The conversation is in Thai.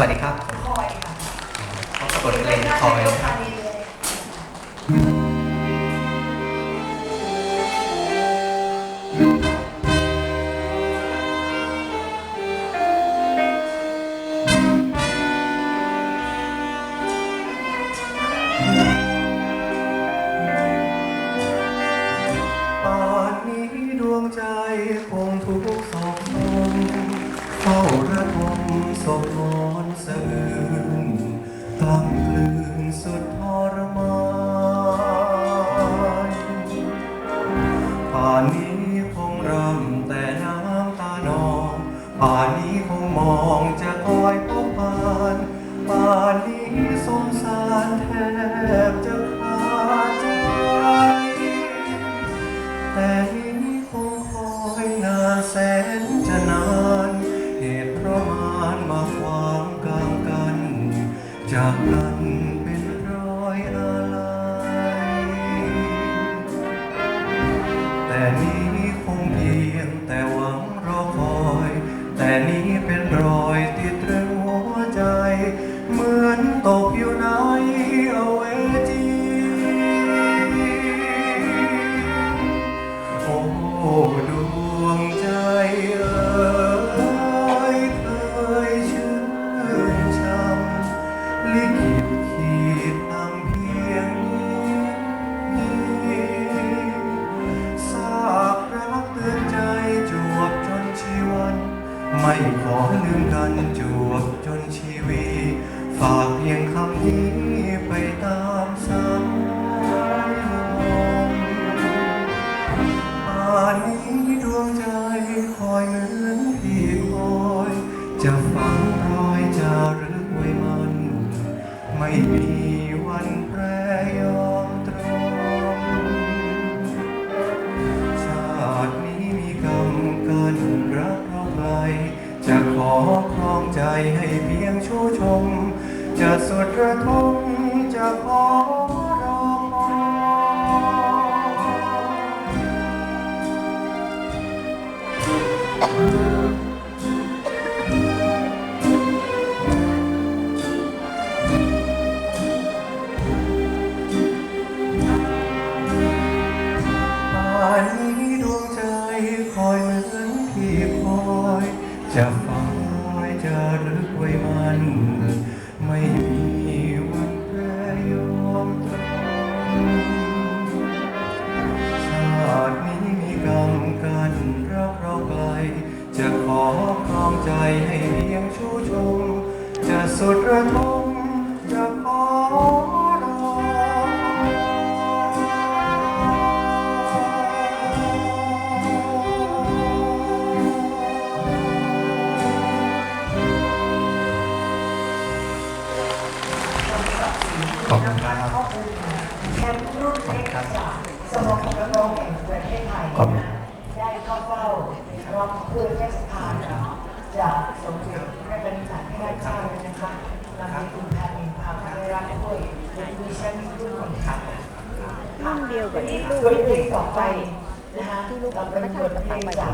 วัสดีครับคอยค่ะเขาปรากฏเล่นคอยนะครับดีเลยป่านนี้ดวงใจคงทุกข์โศกมน ฝ้าระทมโศกมอนสะอื้นกล้ำกลืนสุดทรมานป่านนี้คงรำแต่น้ำตานองป่านนี้คงมองจะคอยพบปานป่านนี้สงสารแทบจะขาดใจแต่นี้คงคอยนานแสน จากกันเป็นรอยอะไรแต่นี้ ไม่ขอลืมกันจวบจนชีวีฝากเพียงคำนี้ไปตามสายลมป่านนี้ดวงใจคอยเหมือนพี่คอย จะฝังรอยจารึกไว้มัน ไม่มี ใจให้เพียงชูชม จะสุดระทมจะขอรอคอ องใจให้เพียงชูชม จะสุดระทมจะขอรอขอบคุณครับข้อมูลแชมป์รุ่น จากสมเด็จพระบรมราชินีเจ้าเลยนะคะนำโดยคุณแพทย์นินพาได้รับด้วยมีแชมป์รุ่นหนึ่งค่ะรุ่นเดียวกับที่ลูกบทเพลงต่อไปนะคะเราเป็นบทเพลงจาก